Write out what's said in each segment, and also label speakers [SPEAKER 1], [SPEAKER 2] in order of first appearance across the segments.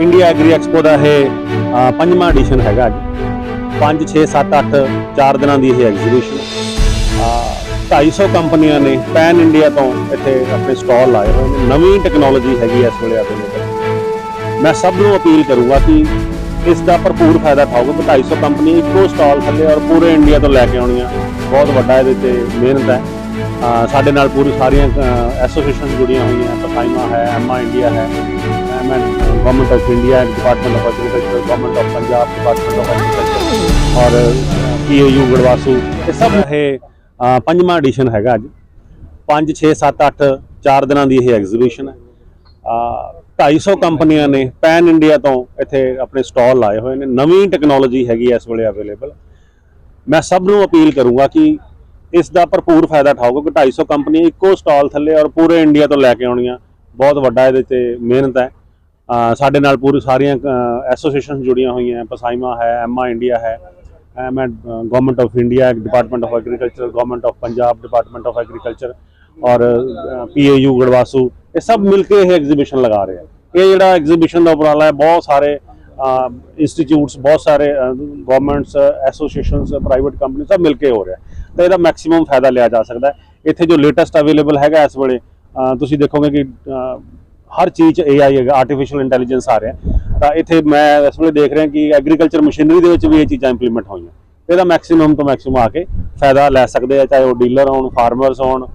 [SPEAKER 1] India agri expo ਦਾ ਇਹ ਪੰਜਵਾਂ edition ਹੈਗਾ ਅੱਜ 5 6 7 8 4 ਦਿਨਾਂ ਦੀ ਇਹ ਐਗਜ਼ੀਬਿਸ਼ਨ 250 ਕੰਪਨੀਆਂ ਨੇ ਪੈਨ ਇੰਡੀਆ ਤੋਂ ਇੱਥੇ ਆਪਣੇ ਸਟਾਲ ਲਾਏ ਹੋਏ ਨੇ। ਨਵੀਂ ਟੈਕਨੋਲੋਜੀ ਹੈਗੀ ਇਸ ਵੇਲੇ ਅਵੇਲੇਬਲ ਮੈਂ ਸਭ ਨੂੰ ਅਪੀਲ ਕਰੂੰਗਾ ਕਿ ਇਸ ਦਾ ਭਰਪੂਰ ਫਾਇਦਾ ਉਠਾਓ। ਕਿ 250 ਕੰਪਨੀ ਇੱਕੋ ਸਟਾਲ ਥੱਲੇ ਔਰ ਪੂਰੇ ਇੰਡੀਆ ਤੋਂ ਲੈ ਕੇ ਆਉਣੀਆਂ। ਬਹੁਤ ਵੱਡਾ ਇਹਦੇ ਤੇ ਮਿਹਨਤ ਹੈ। ਸਾਡੇ ਨਾਲ ਪੂਰੀ ਸਾਰੀਆਂ ਐਸੋਸੀਏਸ਼ਨ ਜੁੜੀਆਂ ਹੋਈਆਂ। ਪਸਾਈਮਾ ਹੈ ਐਮਾ ਇੰਡੀਆ ਹੈ MN government of India department of agriculture government of Punjab department of agriculture ਔਰ ਪੀਏਯੂ ਗੜਵਾਸੂ ਇਹ ਸਭ ਇਹ ਪੰਜਵਾਂ ਐਡੀਸ਼ਨ ਹੈਗਾ ਅੱਜ। 5 6 7 8 4 ਦਿਨਾਂ ਦੀ ਇਹ ਐਗਜ਼ੀਬਿਸ਼ਨ ਹੈ। ਅ, 250 ਕੰਪਨੀਆਂ ਨੇ ਪੈਨ ਇੰਡੀਆ ਤੋਂ ਇੱਥੇ ਆਪਣੇ ਸਟਾਲ ਲਾਏ ਹੋਏ ਨੇ। ਨਵੀਂ ਟੈਕਨੋਲੋਜੀ ਹੈਗੀ ਇਸ ਵੇਲੇ ਅਵੇਲੇਬਲ ਮੈਂ ਸਭ ਨੂੰ ਅਪੀਲ ਕਰੂੰਗਾ ਕਿ ਇਸ ਦਾ ਭਰਪੂਰ ਫਾਇਦਾ ਉਠਾਓ ਕਿ 250 ਕੰਪਨੀਆਂ ਇੱਕੋ ਸਟਾਲ ਥੱਲੇ ਔਰ ਪੂਰੇ ਇੰਡੀਆ ਤੋਂ ਲੈ ਕੇ ਆਉਣੀਆਂ। ਬਹੁਤ ਵੱਡਾ ਇਹਦੇ ਤੇ ਮਿਹਨਤ ਹੈ। ਸਾਡੇ ਨਾਲ ਪੂਰੀ ਸਾਰੀਆਂ ਐਸੋਸੀਏਸ਼ਨ ਜੁੜੀਆਂ ਹੋਈਆਂ। ਪਸਾਈਮਾ ਹੈ, ਐਮਾ ਇੰਡੀਆ ਹੈ, M government of India department of agriculture government of Punjab department of agriculture ਔਰ ਪੀਏਯੂ ਗੜਵਾਸੂ ਇਹ ਸਭ ਮਿਲ ਕੇ ਇਹ ਐਗਜ਼ੀਬਿਸ਼ਨ ਲਗਾ ਰਹੇ ਆ। ਇਹ ਜਿਹੜਾ ਐਗਜ਼ੀਬਿਸ਼ਨ ਦਾ ਉਪਰਾਲਾ ਹੈ, ਬਹੁਤ ਸਾਰੇ ਇੰਸਟੀਚਿਊਟਸ ਬਹੁਤ ਸਾਰੇ ਗਵਰਨਮੈਂਟਸ ਐਸੋਸੀਏਸ਼ਨਸ ਪ੍ਰਾਈਵੇਟ ਕੰਪਨੀ ਸਭ ਮਿਲ ਕੇ ਹੋ ਰਿਹਾ। ਤਾਂ ਇਹਦਾ ਮੈਕਸਿਮਮ ਫਾਇਦਾ ਲਿਆ ਜਾ ਸਕਦਾ ਇੱਥੇ ਜੋ ਲੇਟੈਸਟ ਅਵੇਲੇਬਲ ਹੈਗਾ ਇਸ ਵੇਲੇ ਤੁਸੀਂ ਦੇਖੋਗੇ ਕਿ ਹਰ ਚੀਜ਼ 'ਚ AI ਹੈਗਾ ਆਰਟੀਫੀਸ਼ੀਅਲ ਇੰਟੈਲੀਜੈਂਸ ਆ ਰਿਹਾ। ਤਾਂ ਇੱਥੇ ਮੈਂ ਇਸ ਵੇਲੇ ਦੇਖ ਰਿਹਾ ਕਿ ਐਗਰੀਕਲਚਰ ਮਸ਼ੀਨਰੀ ਦੇ ਵਿੱਚ ਵੀ ਇਹ ਚੀਜ਼ਾਂ ਇੰਪਲੀਮੈਂਟ ਹੋਈਆਂ। ਇਹਦਾ ਮੈਕਸਿਮਮ ਤੋਂ ਮੈਕਸਿਮਮ ਆ ਕੇ ਫਾਇਦਾ ਲੈ ਸਕਦੇ ਆ, ਚਾਹੇ ਉਹ ਡੀਲਰ ਹੋਣ ਫਾਰਮਰਸ ਹੋਣ।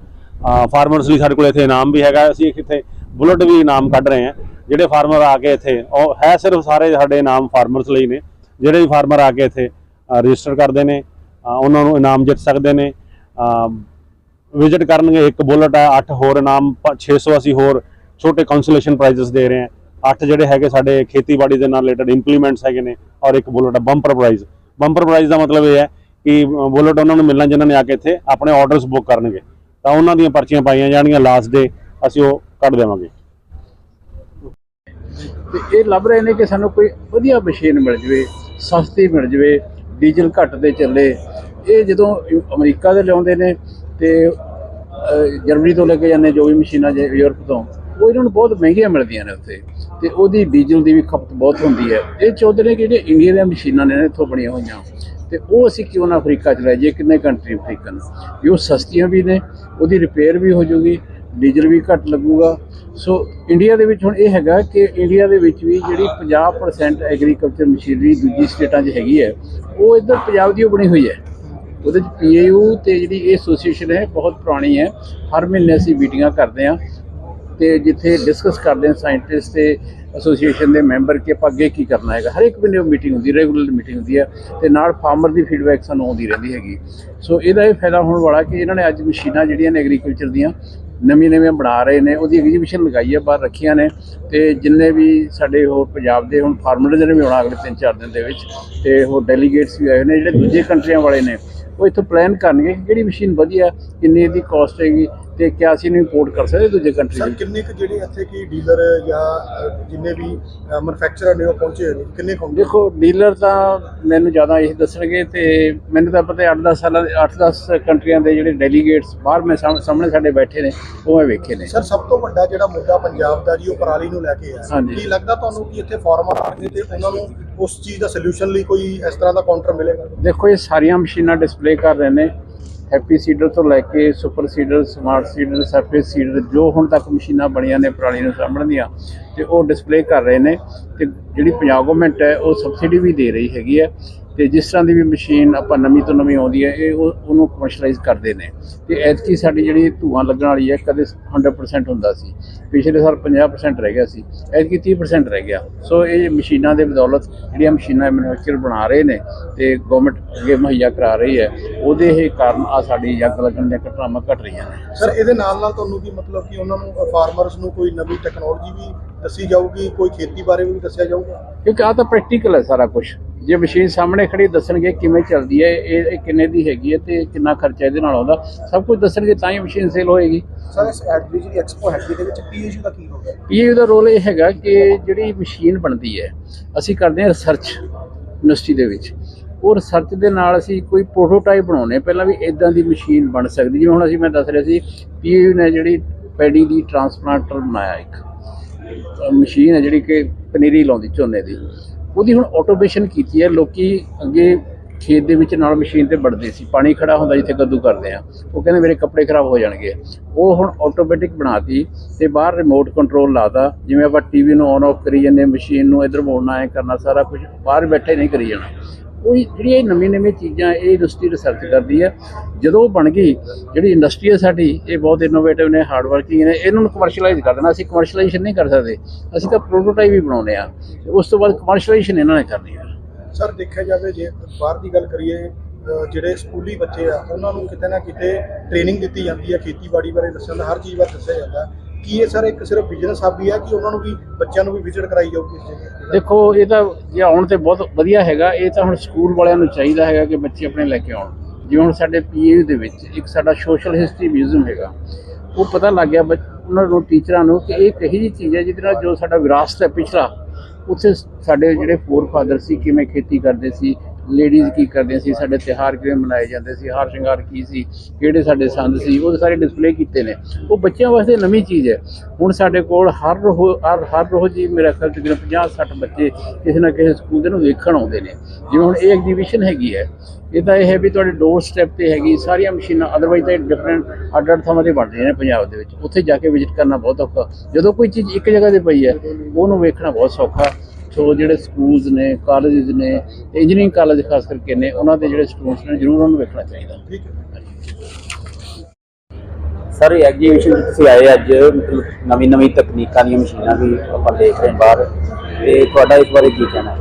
[SPEAKER 1] ਫਾਰਮਰਸ ਲਈ ਸਾਡੇ ਕੋਲ ਇੱਥੇ ਇਨਾਮ ਵੀ ਹੈਗਾ। ਅਸੀਂ ਇੱਥੇ ਬੁਲਟ ਵੀ ਇਨਾਮ ਕੱਢ ਰਹੇ ਹਾਂ। ਜਿਹੜੇ ਫਾਰਮਰ ਆ ਕੇ ਇੱਥੇ, ਉਹ ਹੈ ਸਿਰਫ ਸਾਰੇ ਸਾਡੇ ਇਨਾਮ ਫਾਰਮਰਸ ਲਈ ਨੇ। ਜਿਹੜੇ ਵੀ ਫਾਰਮਰ ਆ ਕੇ ਇੱਥੇ ਰਜਿਸਟਰ ਕਰਦੇ ਨੇ। ਉਹਨਾਂ ਨੂੰ ਇਨਾਮ ਜਿੱਤ ਸਕਦੇ ਨੇ। ਵਿਜ਼ਿਟ ਕਰਨਗੇ, ਇੱਕ ਬੁਲਟ ਹੈ 8 ਹੋਰ ਇਨਾਮ, ਪ- 600 ਅਸੀਂ ਹੋਰ ਛੋਟੇ ਕੰਸੋਲੇਸ਼ਨ ਪ੍ਰਾਈਜ਼ਸ ਦੇ ਰਹੇ ਹਾਂ। 8 ਜਿਹੜੇ ਹੈਗੇ ਸਾਡੇ ਖੇਤੀਬਾੜੀ ਦੇ ਨਾਲ ਰਿਲੇਟਡ ਇੰਪਲੀਮੈਂਟਸ ਹੈਗੇ ਨੇ ਔਰ ਇੱਕ ਬੁਲਟ ਹੈ ਬੰਪਰ ਪ੍ਰਾਈਜ਼ ਬੰਪਰ ਪ੍ਰਾਈਜ਼ ਦਾ ਮਤਲਬ ਇਹ ਹੈ ਕਿ ਬੁਲਟ ਉਹਨਾਂ ਨੂੰ ਮਿਲਣਾ ਜਿਨ੍ਹਾਂ ਨੇ ਆ ਕੇ ਇੱਥੇ ਆਪਣੇ ਆਰਡਰਸ ਬੁੱਕ ਕਰਨਗੇ। ਤਾਂ ਉਹਨਾਂ ਦੀਆਂ ਪਰਚੀਆਂ ਪਾਈਆਂ ਜਾਣਗੀਆਂ ਲਾਸਟ ਦੇ ਅਸੀਂ ਉਹ ਕੱਢ ਦੇਵਾਂਗੇ।
[SPEAKER 2] ਤੇ ਇਹ ਲੱਭ ਰਹੇ ਨੇ ਕਿ ਸਾਨੂੰ ਕੋਈ ਵਧੀਆ ਮਸ਼ੀਨ ਮਿਲ ਜਵੇ, ਸਸਤੀ ਮਿਲ ਜਵੇ ਡੀਜ਼ਲ ਘੱਟ ਤੇ ਚੱਲੇ ਇਹ ਜਦੋਂ ਯੂ- ਅਮਰੀਕਾ ਦੇ ਲਿਆਉਂਦੇ ਨੇ ਤੇ ਜਰਮਨੀ ਤੋਂ ਲੈ ਕੇ ਜਾਂਦੇ ਜੋ ਵੀ ਮਸ਼ੀਨਾਂ ਜੇ ਯੂਰਪ ਤੋਂ, ਉਹ ਇਹਨਾਂ ਨੂੰ ਬਹੁਤ ਮਹਿੰਗੀਆਂ ਮਿਲਦੀਆਂ ਨੇ ਉੱਥੇ। ਤੇ ਉਹਦੀ ਡੀਜ਼ਲ ਦੀ ਵੀ ਖਪਤ ਬਹੁਤ ਹੁੰਦੀ ਹੈ। ਇਹ ਚਾਹੁੰਦੇ ਨੇ ਕਿ ਜਿਹੜੇ ਇੰਡੀਆ ਦੀਆਂ ਮਸ਼ੀਨਾਂ ਨੇ ਇੱਥੋਂ ਬਣੀਆਂ ਹੋਈਆਂ, ਤੇ ਉਹ ਅਸੀਂ ਕਿਉਂ ਨਾ ਅਫਰੀਕਾ ਚ ਲੈ ਜਾਈਏ, ਕਿੰਨੇ ਕੰਟਰੀ ਅਫਰੀਕਨ ਵੀ ਉਹ ਸਸਤੀਆਂ ਵੀ ਨੇ, ਉਹਦੀ ਰਿਪੇਅਰ ਵੀ ਹੋ ਜੂਗੀ, ਡੀਜ਼ਲ ਵੀ ਘੱਟ ਲੱਗੂਗਾ। ਸੋ ਇੰਡੀਆ ਦੇ ਵਿੱਚ ਹੁਣ ਇਹ ਹੈਗਾ ਕਿ ਇੰਡੀਆ ਦੇ ਵਿੱਚ ਵੀ ਜਿਹੜੀ 50% ਐਗਰੀਕਲਚਰ ਮਸ਼ੀਨਰੀ ਦੂਜੀ ਸਟੇਟਾਂ 'ਚ ਹੈਗੀ ਹੈ, ਉਹ ਇੱਧਰ ਪੰਜਾਬ ਦੀ ਓ ਬਣੀ ਹੋਈ ਹੈ। ਉਹਦੇ 'ਚ ਪੀਏਯੂ ਤੇ ਜਿਹੜੀ ਇਹ ਐਸੋਸੀਏਸ਼ਨ ਹੈ, ਬਹੁਤ ਪੁਰਾਣੀ ਹੈ। ਹਰ ਮਹੀਨੇ ਅਸੀਂ ਮੀਟਿੰਗਾਂ ਕਰਦੇ ਹਾਂ ਤੇ ਜਿੱਥੇ ਡਿਸਕਸ ਕਰਦੇ ਹਾਂ ਸਾਇੰਟਿਸਟ ਤੇ ਐਸੋਸੀਏਸ਼ਨ ਦੇ ਮੈਂਬਰ ਕਿ ਆਪਾਂ ਅੱਗੇ ਕੀ ਕਰਨਾ ਹੈਗਾ। ਹਰ ਇੱਕ ਮਹੀਨੇ ਉਹ ਮੀਟਿੰਗ ਹੁੰਦੀ ਰੈਗੂਲਰ ਮੀਟਿੰਗ ਹੁੰਦੀ ਹੈ ਤੇ ਨਾਲ ਫਾਰਮਰ ਦੀ ਫੀਡਬੈਕ ਸਾਨੂੰ ਆਉਂਦੀ ਰਹਿੰਦੀ ਹੈਗੀ। ਸੋ ਇਹਦਾ ਇਹ ਫਾਇਦਾ ਹੋਣ ਵਾਲਾ ਕਿ ਇਹਨਾਂ ਨੇ ਅੱਜ ਮਸ਼ੀਨਾਂ ਜਿਹੜੀਆਂ ਨੇ ਐਗਰੀਕਲਚਰ ਦੀਆਂ ਨਵੀਂ ਨਵੀਆਂ ਬਣਾ ਰਹੇ ਨੇ, ਉਹਦੀ ਐਗਜ਼ੀਬਿਸ਼ਨ ਲਗਾਈ ਹੈ, ਬਾਹਰ ਰੱਖੀਆਂ ਨੇ ਤੇ ਜਿੰਨੇ ਵੀ ਸਾਡੇ ਹੋਰ ਪੰਜਾਬ ਦੇ ਹੁਣ ਫਾਰਮਰ ਜਿਹੜੇ ਵੀ ਆਉਣਾ ਅਗਲੇ 3-4 ਦਿਨ ਦੇ ਵਿੱਚ ਤੇ ਹੋਰ ਡੈਲੀਗੇਟਸ ਵੀ ਆਏ ਨੇ, ਜਿਹੜੇ ਦੂਜੇ ਕੰਟਰੀਆਂ ਵਾਲੇ ਨੇ ਉਹ ਇੱਥੋਂ ਪਲਾਨ ਕਰਨਗੇ ਕਿ ਕਿਹੜੀ ਮਸ਼ੀਨ ਵਧੀਆ ਕਿੰਨੀ ਇਹਦੀ ਕਾਸਟ ਹੈਗੀ ਤੇ ਕਿਆ ਅਸੀਂ ਇਹਨੂੰ ਇੰਪੋਰਟ ਕਰ ਸਕਦੇ ਦੂਜੇ ਕੰਟਰੀ
[SPEAKER 3] ਸਰ
[SPEAKER 2] ਵਿੱਚ।
[SPEAKER 3] ਕਿੰਨੇ ਕੁ ਜਿਹੜੇ ਇੱਥੇ ਕੀ ਡੀਲਰ ਜਾਂ ਜਿੰਨੇ ਵੀ ਮੈਨੂਫੈਕਚਰਰ ਨੇ ਉਹ ਪਹੁੰਚੇ ਹੋਏ ਨੇ ਕਿੰਨੇ ਕੁ
[SPEAKER 2] ਦੇਖੋ ਡੀਲਰ ਤਾਂ ਮੈਨੂੰ ਜ਼ਿਆਦਾ ਇਹ ਦੱਸਣਗੇ ਤੇ ਮੈਨੂੰ ਤਾਂ ਪਤਾ 8-10 ਸਾਲਾਂ ਦੇ 8-10 ਕੰਟਰੀਆਂ ਦੇ ਜਿਹੜੇ ਡੈਲੀਗੇਟਸ ਬਾਹਰ ਮੈਂ ਸਾਹਮ- ਸਾਹਮਣੇ ਸਾਡੇ ਬੈਠੇ ਨੇ ਉਹ ਮੈਂ ਵੇਖੇ ਨੇ।
[SPEAKER 3] ਸਰ ਸਭ ਤੋਂ ਵੱਡਾ ਜਿਹੜਾ ਮੁੱਦਾ ਪੰਜਾਬ ਦਾ ਜੀ ਉਹ ਪਰਾਲੀ ਨੂੰ ਲੈ ਕੇ
[SPEAKER 2] ਹਾਂਜੀ।
[SPEAKER 3] ਕੀ ਲੱਗਦਾ ਤੁਹਾਨੂੰ ਕਿ ਇੱਥੇ ਫਾਰਮਰ ਆਣਗੇ ਤੇ ਉਹਨਾਂ ਨੂੰ ਉਸ ਚੀਜ਼ ਦਾ ਸੋਲੂਸ਼ਨ ਲਈ ਕੋਈ ਇਸ ਤਰ੍ਹਾਂ ਦਾ ਕਾਊਂਟਰ ਮਿਲੇਗਾ?
[SPEAKER 2] ਦੇਖੋ, ਇਹ ਸਾਰੀਆਂ ਮਸ਼ੀਨਾਂ ਡਿਸਪਲੇ ਕਰ ਰਹੇ ਨੇ। ਹੈਪੀ ਸੀਡਰ ਤੋਂ ਲੈ ਕੇ super seeder smart seeder surface seeder ਜੋ ਹੁਣ ਤੱਕ ਮਸ਼ੀਨਾਂ ਬਣੀਆਂ ਨੇ ਪੁਰਾਣੀ ਨੂੰ ਸਾਂਭਣ ਦੀਆਂ, ਤੇ ਉਹ ਡਿਸਪਲੇ ਕਰ ਰਹੇ ਨੇ। ਤੇ ਜਿਹੜੀ ਪੰਜਾਬ ਗਵਰਨਮੈਂਟ ਹੈ, ਉਹ ਸਬਸਿਡੀ ਵੀ ਦੇ ਰਹੀ ਹੈਗੀ ਹੈ। ਤੇ ਜਿਸ ਤਰ੍ਹਾਂ ਦੀ ਵੀ ਮਸ਼ੀਨ ਆਪਾਂ ਨਵੀਂ ਤੋਂ ਨਵੀਂ ਆਉਂਦੀ ਹੈ ਇਹ ਉਹ- ਉਹਨੂੰ ਕਮਰਸ਼ੀਅਲਾਈਜ਼ ਕਰਦੇ ਨੇ। ਤੇ ਐਤਕੀ ਸਾਡੀ ਜਿਹੜੀ ਧੂਆਂ ਲੱਗਣ ਵਾਲੀ ਹੈ ਕਦੇ 100% ਹੁੰਦਾ ਸੀ। ਪਿਛਲੇ ਸਾਲ 50% ਰਹਿ ਗਿਆ ਸੀ। ਐਤਕੀ 30% ਰਹਿ ਗਿਆ। ਸੋ ਇਹ ਮਸ਼ੀਨਾਂ ਦੇ ਬਦੌਲਤ ਜਿਹੜੀਆਂ ਮਸ਼ੀਨਾਂ ਮੈਨੂਫੈਕਚਰ ਬਣਾ ਰਹੇ ਨੇ ਤੇ ਗਵਰਨਮੈਂਟ ਅੱਗੇ ਮੁਹੱਈਆ ਕਰਾ ਰਹੀ ਹੈ ਉਹਦੇ ਇਹ ਕਾਰਨ ਆ ਸਾਡੀ ਅੱਗ ਲੱਗਣ ਦੀਆਂ ਘਟਨਾਵਾਂ ਘਟ ਰਹੀਆਂ ਨੇ।
[SPEAKER 3] ਸਰ ਇਹਦੇ ਨਾਲ ਨਾਲ ਤੁਹਾਨੂੰ ਕੀ ਮਤਲਬ ਕਿ ਉਹਨਾਂ ਨੂੰ ਫਾਰਮਰਸ ਨੂੰ ਕੋਈ ਨਵੀਂ ਟੈਕਨੋਲੋਜੀ ਵੀ ਦੱਸੀ ਜਾਊਗੀ ਕੋਈ ਖੇਤੀ ਬਾਰੇ ਵੀ ਦੱਸਿਆ ਜਾਊਗਾ?
[SPEAKER 2] ਕਿਉਂਕਿ ਆ ਤਾਂ ਪ੍ਰੈਕਟੀਕਲ ਹੈ ਸਾਰਾ ਕੁਝ ਜੇ ਮਸ਼ੀਨ ਸਾਹਮਣੇ ਖੜੀ ਦੱਸਣਗੇ ਕਿਵੇਂ ਚੱਲਦੀ ਹੈ ਇਹ ਕਿੰਨੇ ਦੀ ਹੈਗੀ ਹੈ ਤੇ ਕਿੰਨਾ ਖਰਚਾ ਇਹਦੇ ਨਾਲ ਆਉਂਦਾ। ਸਭ ਕੁਝ ਦੱਸਣਗੇ ਤਾਂ ਹੀ ਮਸ਼ੀਨ ਸੇਲ ਹੋਏਗੀ।
[SPEAKER 3] ਸਰ ਇਸ ਜਿਹੜੀ ਐਕਸਪੋ ਹੈਗੀ ਦੇ ਵਿੱਚ ਪੀਏਯੂ ਦਾ ਕੀ ਹੋਗਾ
[SPEAKER 2] ਪੀਏ ਦਾ ਰੋਲ ਇਹ ਹੈਗਾ ਕਿ ਜਿਹੜੀ ਮਸ਼ੀਨ ਬਣਦੀ ਹੈ ਅਸੀਂ ਕਰਦੇ ਹਾਂ ਰਿਸਰਚ ਯੂਨੀਵਰਸਿਟੀ ਦੇ ਵਿੱਚ। ਉਹ ਰਿਸਰਚ ਦੇ ਨਾਲ ਅਸੀਂ ਕੋਈ ਪ੍ਰੋਟੋਟਾਈਪ ਬਣਾਉਨੇ ਪਹਿਲਾਂ ਵੀ ਇਦਾਂ ਦੀ ਮਸ਼ੀਨ ਬਣ ਸਕਦੀ ਜਿਵੇਂ ਹੁਣ ਅਸੀਂ ਮੈਂ ਦੱਸ ਰਿਹਾ ਸੀ ਪੀਏ ਨੇ ਜਿਹੜੀ ਪੈਡੀ ਦੀ ਟਰਾਂਸਪਲਾਂਟਰ ਬਣਾਇਆ ਇੱਕ। ਮਸ਼ੀਨ ਹੈ ਜਿਹੜੀ ਕਿ ਪਨੀਰੀ ਲਾਉਂਦੀ ਝੋਨੇ ਦੀ। ਉਹਦੀ ਹੁਣ ਆਟੋਮੇਸ਼ਨ ਕੀਤੀ ਹੈ, ਲੋਕੀ ਅੱਗੇ ਖੇਤ ਦੇ ਵਿੱਚ ਨਾਲ ਮਸ਼ੀਨ ਤੇ ਵੜਦੇ ਸੀ, ਪਾਣੀ ਖੜਾ ਹੁੰਦਾ ਜਿੱਥੇ ਕੱਦੂ ਕਰਦੇ ਆ। ਉਹ ਕਹਿੰਦੇ ਮੇਰੇ ਕੱਪੜੇ ਖਰਾਬ ਹੋ ਜਾਣਗੇ। ਉਹ ਹੁਣ ਆਟੋਮੈਟਿਕ ਬਣਾਤੀ ਤੇ ਬਾਹਰ ਰਿਮੋਟ ਕੰਟਰੋਲ ਲਾਤਾ, ਜਿਵੇਂ ਆਪਾਂ ਟੀਵੀ ਨੂੰ ਔਨ ਆਫ ਕਰੀ ਜਾਂਦੇ ਮਸ਼ੀਨ ਨੂੰ ਇਧਰ ਮੋੜਨਾ ਹੈ ਕਰਨਾ, ਸਾਰਾ ਕੁਝ ਬਾਹਰ ਬੈਠੇ ਨਹੀਂ ਕਰੀ ਜਾਣਾ। ਉਹ ਜਿਹੜੀਆਂ ਇਹ ਨਵੀਂ ਨਵੀਂ ਚੀਜ਼ਾਂ ਇਹ ਇੰਡਸਟਰੀ ਰਿਸਰਚ ਕਰਦੀ ਹੈ ਜਦੋਂ ਬਣ ਗਈ, ਜਿਹੜੀ ਇੰਡਸਟਰੀ ਹੈ ਸਾਡੀ, ਇਹ ਬਹੁਤ ਇਨੋਵੇਟਿਵ ਨੇ ਹਾਰਡ ਵਰਕਿੰਗ ਨੇ, ਇਹਨਾਂ ਨੂੰ ਕਮਰਸ਼ੀਅਲਾਈਜ਼ ਕਰ ਦੇਣਾ, ਅਸੀਂ ਕਮਰਸ਼ੀਅਲਾਈਜ਼ੇਸ਼ਨ ਨਹੀਂ ਕਰ ਸਕਦੇ, ਅਸੀਂ ਤਾਂ ਪ੍ਰੋਟੋਟਾਈਪ ਹੀ ਬਣਾਉਂਦੇ ਆ ਤੇ ਉਸ ਤੋਂ ਬਾਅਦ ਕਮਰਸ਼ੀਅਲਾਈਜ਼ੇਸ਼ਨ ਇਹਨਾਂ ਨੇ ਕਰਨੀ ਹੈ
[SPEAKER 3] ਸਰ, ਦੇਖਿਆ ਜਾਵੇ, ਜੇ ਬਾਹਰ ਦੀ ਗੱਲ ਕਰੀਏ ਜਿਹੜੇ ਸਕੂਲੀ ਬੱਚੇ ਆ, ਉਹਨਾਂ ਨੂੰ ਕਿਤੇ ਨਾ ਕਿਤੇ ਟ੍ਰੇਨਿੰਗ ਦਿੱਤੀ ਜਾਂਦੀ ਹੈ ਖੇਤੀਬਾੜੀ ਬਾਰੇ ਦੱਸਣ ਦਾ ਹਰ ਚੀਜ਼ ਬਾਰੇ ਦੱਸਿਆ ਜਾਂਦਾ। ਕੀ ਇਹ ਸਰ ਇੱਕ ਸਿਰਫ ਬਿਜ਼ਨਸ ਹੱਬ ਹੀ ਹੈ ਕਿ ਉਹਨਾਂ ਨੂੰ ਵੀ ਬੱਚਿਆਂ ਨੂੰ ਵੀ ਵਿਜ਼ਿਟ ਕਰਾਈ ਜਾਊਗੀ ਇਸ ਜਗ੍ਹਾ?
[SPEAKER 2] ਦੇਖੋ, ਇਹ ਤਾਂ ਜੇ ਆਉਣ ਤੇ ਬਹੁਤ ਵਧੀਆ ਹੈਗਾ, ਇਹ ਤਾਂ ਹੁਣ ਸਕੂਲ ਵਾਲਿਆਂ ਨੂੰ ਚਾਹੀਦਾ ਹੈਗਾ ਕਿ ਬੱਚੇ ਆਪਣੇ ਲੈ ਕੇ ਆਉਣ। ਜਿਵੇਂ ਹੁਣ ਸਾਡੇ ਪੀਏਯੂ ਦੇ ਵਿੱਚ ਇੱਕ ਸਾਡਾ ਸੋਸ਼ਲ ਹਿਸਟਰੀ ਮਿਊਜ਼ੀਅਮ ਹੈਗਾ, ਉਹ ਪਤਾ ਲੱਗ ਗਿਆ ਬੱਚ- ਉਹਨਾਂ ਨੂੰ ਟੀਚਰਾਂ ਨੂੰ ਕਿ ਇਹ ਕਹੀ ਜੀ ਚੀਜ਼ ਹੈ ਜਿਹਦੇ ਨਾਲ ਜੋ ਸਾਡਾ ਵਿਰਾਸਤ ਹੈ ਪਿਛਲਾ, ਉੱਥੇ ਸਾਡੇ ਜਿਹੜੇ ਫੋਰ ਫਾਦਰ ਸੀ, ਕਿਵੇਂ ਖੇਤੀ ਕਰਦੇ ਸੀ ਲੇਡੀਜ਼ ਕੀ ਕਰਦੀਆਂ ਸੀ, ਸਾਡੇ ਤਿਉਹਾਰ ਕਿਵੇਂ ਮਨਾਏ ਜਾਂਦੇ ਸੀ, ਹਾਰ ਸ਼ਿੰਗਾਰ ਕੀ ਸੀ, ਕਿਹੜੇ ਸਾਡੇ ਸੰਦ ਸੀ, ਉਹ ਸਾਰੇ ਡਿਸਪਲੇ ਕੀਤੇ ਨੇ। ਉਹ ਬੱਚਿਆਂ ਵਾਸਤੇ ਨਵੀਂ ਚੀਜ਼ ਹੈ। ਹੁਣ ਸਾਡੇ ਕੋਲ ਹਰ ਰੋਹ ਹਰ ਹਰ ਰੋਜ਼ ਹੀ ਮੇਰਾ ਖਿਆਲ ਤਕਰੀਬਨ 50 60 ਬੱਚੇ ਕਿਸੇ ਨਾ ਕਿਸੇ ਸਕੂਲ ਦੇ ਨੂੰ ਵੇਖਣ ਆਉਂਦੇ ਨੇ। ਜਿਵੇਂ ਹੁਣ ਇਹ ਐਗਜੀਬਿਸ਼ਨ ਹੈਗੀ ਹੈ, ਇਹ ਤਾਂ ਇਹ ਹੈ ਵੀ ਤੁਹਾਡੇ ਡੋਰ ਸਟੈਪ ਤੇ ਹੈਗੀ, ਸਾਰੀਆਂ ਮਸ਼ੀਨਾਂ ਅਦਰਵਾਈਜ਼ ਤਾਂ ਡਿਫਰੈਂਟ ਅੱਡ ਅੱਡ ਥਾਵਾਂ ਤੇ ਬਣਦੀਆਂ ਨੇ ਪੰਜਾਬ ਦੇ ਵਿੱਚ। ਉੱਥੇ ਜਾ ਕੇ ਵਿਜ਼ਿਟ ਕਰਨਾ ਬਹੁਤ ਔਖਾ। ਜਦੋਂ ਕੋਈ ਚੀਜ਼ ਇੱਕ ਜਗ੍ਹਾ ਤੇ ਪਈ ਹੈ, ਉਹਨੂੰ ਵੇਖਣਾ ਬਹੁਤ ਸੌਖਾ। ਸੋ ਜਿਹੜੇ ਸਕੂਲਸ ਨੇ ਕਾਲਜਸ ਨੇ ਇੰਜੀਨੀਅਰਿੰਗ ਕਾਲਜ ਖਾਸ ਕਰਕੇ ਨੇ ਉਹਨਾਂ ਦੇ ਜਿਹੜੇ ਸਟੂਡੈਂਟਸ ਨੇ ਜ਼ਰੂਰ ਉਹਨੂੰ ਵੇਖਣਾ ਚਾਹੀਦਾ।
[SPEAKER 4] ਸਰ ਐਗਜੀਬਿਸ਼ਨ ਤੁਸੀਂ ਆਏ ਅੱਜ ਮਤਲਬ ਨਵੀਂ ਨਵੀਂ ਤਕਨੀਕਾਂ ਦੀਆਂ ਮਸ਼ੀਨਾਂ ਵੀ ਆਪਾਂ ਦੇਖ ਰਹੇ ਹਾਂ ਬਾਹਰ। ਤੇ ਤੁਹਾਡਾ ਇਸ ਬਾਰੇ ਕੀ ਕਹਿਣਾ ਹੈ?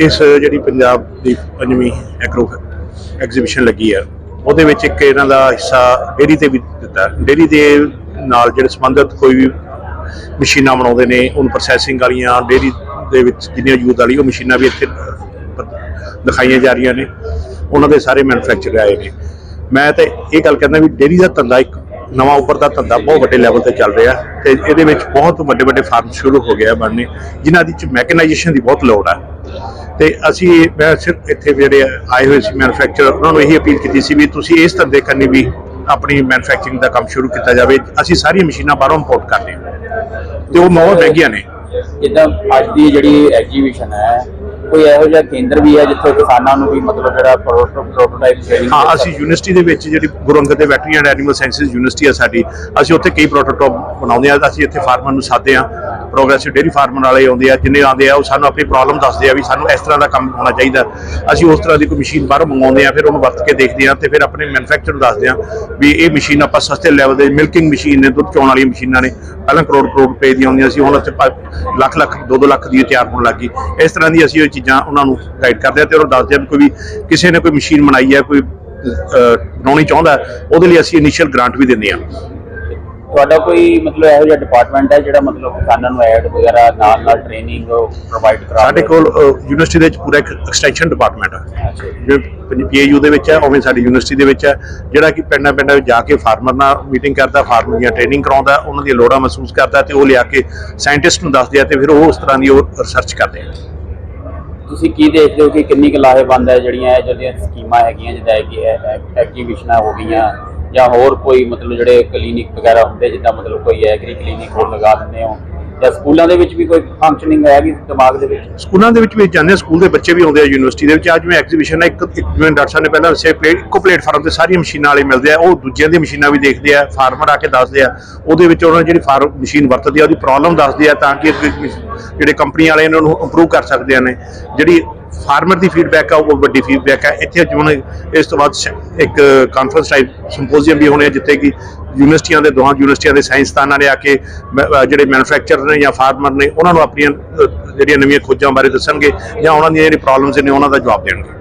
[SPEAKER 5] ਇਸ ਜਿਹੜੀ ਪੰਜਾਬ ਦੀ ਪੰਜਵੀਂ ਐਗਰੋ ਐਗਜ਼ੀਬਿਸ਼ਨ ਲੱਗੀ ਆ ਉਹਦੇ ਵਿੱਚ ਇੱਕ ਇਹਨਾਂ ਦਾ ਹਿੱਸਾ ਡੇਰੀ ਤੇ ਵੀ ਦਿੱਤਾ। ਡੇਰੀ ਦੇ ਨਾਲ ਜਿਹੜੇ ਸੰਬੰਧਿਤ ਕੋਈ ਵੀ ਮਸ਼ੀਨਾਂ ਬਣਾਉਂਦੇ ਨੇ ਉਹਨੂੰ ਪ੍ਰੋਸੈਸਿੰਗ ਵਾਲੀਆਂ ਡੇਰੀ ਦੇ ਵਿੱਚ ਜਿੰਨੀਆਂ ਯੂਜ਼ ਵਾਲੀ ਉਹ ਮਸ਼ੀਨਾਂ ਵੀ ਇੱਥੇ ਦਿਖਾਈਆਂ ਜਾ ਰਹੀਆਂ ਨੇ, ਉਹਨਾਂ ਦੇ ਸਾਰੇ ਮੈਨੂਫੈਕਚਰ ਆਏ ਨੇ। ਮੈਂ ਤਾਂ ਇਹ ਗੱਲ ਕਹਿੰਦਾ ਵੀ ਡੇਰੀ ਦਾ ਧੰਦਾ ਇੱਕ, ਨਵਾਂ ਉੱਪਰ ਦਾ ਧੰਦਾ ਬਹੁਤ ਵੱਡੇ ਲੈਵਲ ਤੇ ਚੱਲ ਰਿਹਾ ਤੇ ਇਹਦੇ ਵਿੱਚ ਬਹੁਤ ਵੱਡੇ ਵੱਡੇ ਫਾਰਮ ਸ਼ੁਰੂ ਹੋ ਗਏ ਆ ਬਣਨੇ, ਜਿਨ੍ਹਾਂ ਦੀ ਚ ਮੈਕਨਾਈਜੇਸ਼ਨ ਦੀ ਬਹੁਤ ਲੋੜ ਆ। ਤੇ ਅਸੀਂ, ਮੈਂ ਸਿਰਫ ਇੱਥੇ ਜਿਹੜੇ ਆਏ ਹੋਏ ਸੀ ਮੈਨੂਫੈਕਚਰਰ ਉਹਨਾਂ ਨੂੰ ਇਹੀ ਅਪੀਲ ਕੀਤੀ ਸੀ ਵੀ ਤੁਸੀਂ ਇਸ ਧੰਦੇ ਕਰਨੀ ਵੀ ਆਪਣੀ ਮੈਨੂਫੈਕਚਰਿੰਗ ਦਾ ਕੰਮ ਸ਼ੁਰੂ ਕੀਤਾ ਜਾਵੇ। ਅਸੀਂ ਸਾਰੀਆਂ ਮਸ਼ੀਨਾਂ ਬਾਹਰੋਂ ਇੰਪੋਰਟ ਕਰਦੇ ਹਾਂ। ਤੇ ਉਹ ਬਹੁਤ ਮਹਿੰਗੀਆਂ ਨੇ।
[SPEAKER 4] ਜਿੱਦਾਂ ਅੱਜ ਦੀ ਜਿਹੜੀ ਐਗਜੀਬਿਸ਼ਨ ਹੈ, ਕੋਈ ਇਹੋ ਜਿਹਾ ਕੇਂਦਰ ਵੀ ਹੈ ਜਿੱਥੇ ਕਿਸਾਨਾਂ ਨੂੰ ਵੀ ਮਤਲਬ ਜਿਹੜਾ ਪ੍ਰੋਟੋਟਾਈਪ ਟ੍ਰੇਨਿੰਗ
[SPEAKER 5] ਹਾਂ, ਅਸੀਂ ਯੂਨੀਵਰਸਿਟੀ ਦੇ ਵਿੱਚ ਜਿਹੜੀ Guru Angad Dev veterinary and animal sciences university ਆ ਸਾਡੀ, ਅਸੀਂ ਉੱਥੇ ਕਈ ਪ੍ਰੋਟੋਟਾਈਪ ਬਣਾਉਂਦੇ ਆ, ਅਸੀਂ ਇੱਥੇ ਫਾਰਮਰ ਨੂੰ ਸਾਦੇ ਆ ਪ੍ਰੋਗਰੈਸਿਵ ਡੇਰੀ ਫਾਰਮਰ ਵਾਲੇ ਆਉਂਦੇ ਆ, ਜਿੰਨੇ ਆਉਂਦੇ ਆ, ਉਹ ਸਾਨੂੰ ਆਪਣੀ ਪ੍ਰੋਬਲਮ ਦੱਸਦੇ ਆ ਵੀ ਸਾਨੂੰ ਇਸ ਤਰ੍ਹਾਂ ਦਾ ਕੰਮ ਹੋਣਾ ਚਾਹੀਦਾ। ਅਸੀਂ ਉਸ ਤਰ੍ਹਾਂ ਦੀ ਕੋਈ ਮਸ਼ੀਨ ਬਾਹਰੋਂ ਮੰਗਵਾਉਂਦੇ ਆ, ਫਿਰ ਉਹਨੂੰ ਵਰਤ ਕੇ ਦੇਖਦੇ ਆ ਤੇ ਫਿਰ ਆਪਣੇ ਮੈਨੂਫੈਕਚਰ ਨੂੰ ਦੱਸਦੇ ਆ ਵੀ ਇਹ ਮਸ਼ੀਨ ਆਪਾਂ ਸਸਤੇ ਲੈਵਲ ਦੇ ਮਿਲਕਿੰਗ ਮਸ਼ੀਨ ਨੇ, ਦੁੱਧ ਚੋਣ ਵਾਲੀਆਂ ਮਸ਼ੀਨਾਂ ਨੇ। ਪਹਿਲਾਂ ਕਰੋੜ ਕਰੋੜ ਰੁਪਏ ਦੀਆਂ ਹੁੰਦੀਆਂ ਸੀ, ਹੁਣ ਉੱਥੇ ਲੱਖ ਲੱਖ 2-2 ਲੱਖ ਦੀ ਤਿਆਰ ਹੋਣ ਲੱਗੀ ਇਸ ਤਰ੍ਹਾਂ ਦੀ ਅਸੀਂ ਉਹ ਚੀਜ਼ਾਂ ਉਹਨਾਂ ਨੂੰ ਗਾਈਡ ਕਰਦੇ ਆ ਤੇ ਉਹਨੂੰ ਦੱਸਦੇ ਆ ਵੀ ਕੋਈ ਵੀ ਕਿਸੇ ਨੇ ਕੋਈ ਮਸ਼ੀਨ ਬਣਾਈ ਹੈ ਕੋਈ ਬਣਾਉਣੀ ਚਾਹੁੰਦਾ ਹੈ, ਉਹਦੇ ਲਈ ਅਸੀਂ ਇਨੀਸ਼ੀਅਲ ਗ੍ਰਾਂਟ ਵੀ ਦਿੰਦੇ ਆ
[SPEAKER 4] ਤੁਹਾਡਾ ਕੋਈ ਮਤਲਬ ਇਹੋ ਜਿਹਾ ਡਿਪਾਰਟਮੈਂਟ ਹੈ ਜਿਹੜਾ ਮਤਲਬ ਕਿਸਾਨਾਂ ਨੂੰ ਐਡ ਵਗੈਰਾ ਨਾਲ ਨਾਲ ਟ੍ਰੇਨਿੰਗ ਪ੍ਰੋਵਾਈਡ ਕਰਾ
[SPEAKER 5] ਸਾਡੇ ਕੋਲ ਯੂਨੀਵਰਸਿਟੀ ਦੇ ਵਿੱਚ ਪੂਰਾ ਇੱਕ ਐਕਸਟੈਂਸ਼ਨ ਡਿਪਾਰਟਮੈਂਟ ਹੈ। ਜਿਵੇਂ ਪੀਏਯੂ ਦੇ ਵਿੱਚ ਹੈ ਉਵੇਂ ਸਾਡੀ ਯੂਨੀਵਰਸਿਟੀ ਦੇ ਵਿੱਚ ਹੈ ਜਿਹੜਾ ਕਿ ਪਿੰਡਾਂ ਪਿੰਡਾਂ ਵਿੱਚ ਜਾ ਕੇ ਫਾਰਮਰ ਨਾਲ ਮੀਟਿੰਗ ਕਰਦਾ ਫਾਰਮਰ ਦੀਆਂ ਟ੍ਰੇਨਿੰਗ ਕਰਾਉਂਦਾ ਉਹਨਾਂ ਦੀਆਂ ਲੋੜਾਂ ਮਹਿਸੂਸ ਕਰਦਾ ਤੇ ਉਹ ਲਿਆ ਕੇ ਸਾਇੰਟਿਸਟ ਨੂੰ ਦੱਸਦੇ ਆ ਤੇ ਫਿਰ ਉਹ ਉਸ ਤਰ੍ਹਾਂ ਦੀ ਉਹ ਰਿਸਰਚ ਕਰਦੇ ਆ।
[SPEAKER 4] ਤੁਸੀਂ ਕੀ ਦੇਖਦੇ ਹੋ ਕਿ ਕਿੰਨੀ ਕੁ ਲਾਹੇਵੰਦ ਹੈ ਜਿਹੜੀਆਂ ਇਹ ਜਿਹੜੀਆਂ ਸਕੀਮਾਂ ਹੈਗੀਆਂ, ਜਿੱਦਾਂ ਕਿ ਐਗਜੀਬਿਸ਼ਨਾਂ ਹੋ ਗਈਆਂ ਜਾਂ ਹੋਰ ਕੋਈ ਮਤਲਬ ਜਿਹੜੇ ਕਲੀਨਿਕ ਵਗੈਰਾ ਹੁੰਦੇ, ਜਿੱਦਾਂ ਮਤਲਬ ਕੋਈ ਐਗਰੀ ਕਲੀਨਿਕ ਹੋਰ ਲਗਾ ਦਿੰਦੇ ਹੋ ਜਾਂ ਸਕੂਲਾਂ ਦੇ ਵਿੱਚ ਵੀ ਕੋਈ ਫੰਕਸ਼ਨਿੰਗ ਹੈਗੀ ਦਿਮਾਗ ਦੇ ਵਿੱਚ?
[SPEAKER 5] ਸਕੂਲਾਂ ਦੇ ਵਿੱਚ ਵੀ ਜਾਂਦੇ ਸਕੂਲ ਦੇ ਬੱਚੇ ਵੀ ਆਉਂਦੇ ਆ ਯੂਨੀਵਰਸਿਟੀ ਦੇ ਵਿੱਚ। ਅੱਜ ਜਿਵੇਂ ਐਗਜ਼ੀਬਿਸ਼ਨ ਹੈ ਇੱਕ ਜਿਵੇਂ ਡਾਕਟਰ ਸਾਹਿਬ ਨੇ ਪਹਿਲਾਂ ਦੱਸਿਆ, ਪਲੇਟ ਇੱਕੋ ਪਲੇਟਫਾਰਮ ਤੇ ਸਾਰੀਆਂ ਮਸ਼ੀਨਾਂ ਵਾਲੇ ਮਿਲਦੇ ਆ। ਉਹ ਦੂਜਿਆਂ ਦੀਆਂ ਮਸ਼ੀਨਾਂ ਵੀ ਦੇਖਦੇ ਆ, ਫਾਰਮਰ ਆ ਕੇ ਦੱਸਦੇ ਆ। ਉਹਦੇ ਵਿੱਚ ਉਹਨਾਂ ਨੇ ਜਿਹੜੀ ਫਾਰਮ ਮਸ਼ੀਨ ਵਰਤਦੀ ਆ, ਉਹਦੀ ਪ੍ਰੋਬਲਮ ਦੱਸਦੇ ਆ ਤਾਂ ਕਿ ਜਿਹੜੇ ਕੰਪਨੀ ਵਾਲੇ ਇਹਨਾਂ ਨੂੰ ਇੰਪਰੂਵ ਕਰ ਸਕਦੇ ਆ ਨੇ। ਜਿਹੜੀ ਫਾਰਮਰ ਦੀ ਫੀਡਬੈਕ ਆ, ਉਹ ਬਹੁਤ ਵੱਡੀ ਫੀਡਬੈਕ ਆ। ਇੱਥੇ ਹੁਣ ਇਸ ਤੋਂ ਬਾਅਦ ਸ਼- ਇੱਕ ਕਾਨਫਰੰਸ ਟਾਈਪ ਸਿੰਪੋਜ਼ੀਅਮ ਵੀ ਹੋਣੇ ਆ, ਜਿੱਥੇ ਕਿ ਯੂਨੀਵਰਸਿਟੀਆਂ ਦੇ, ਦੋਹਾਂ ਯੂਨੀਵਰਸਿਟੀਆਂ ਦੇ ਸਾਇੰਸਦਾਨਾਂ ਨੇ ਆ ਕੇ ਮ- ਜਿਹੜੇ ਮੈਨੂਫੈਕਚਰਰ ਨੇ ਜਾਂ ਫਾਰਮਰ ਨੇ, ਉਹਨਾਂ ਨੂੰ ਆਪਣੀਆਂ ਜਿਹੜੀਆਂ ਨਵੀਆਂ ਖੋਜਾਂ ਬਾਰੇ ਦੱਸਣਗੇ ਜਾਂ ਉਹਨਾਂ ਦੀਆਂ ਜਿਹੜੀ ਪ੍ਰੋਬਲਮਸ ਨੇ, ਉਹਨਾਂ ਦਾ ਜਵਾਬ ਦੇਣਗੇ।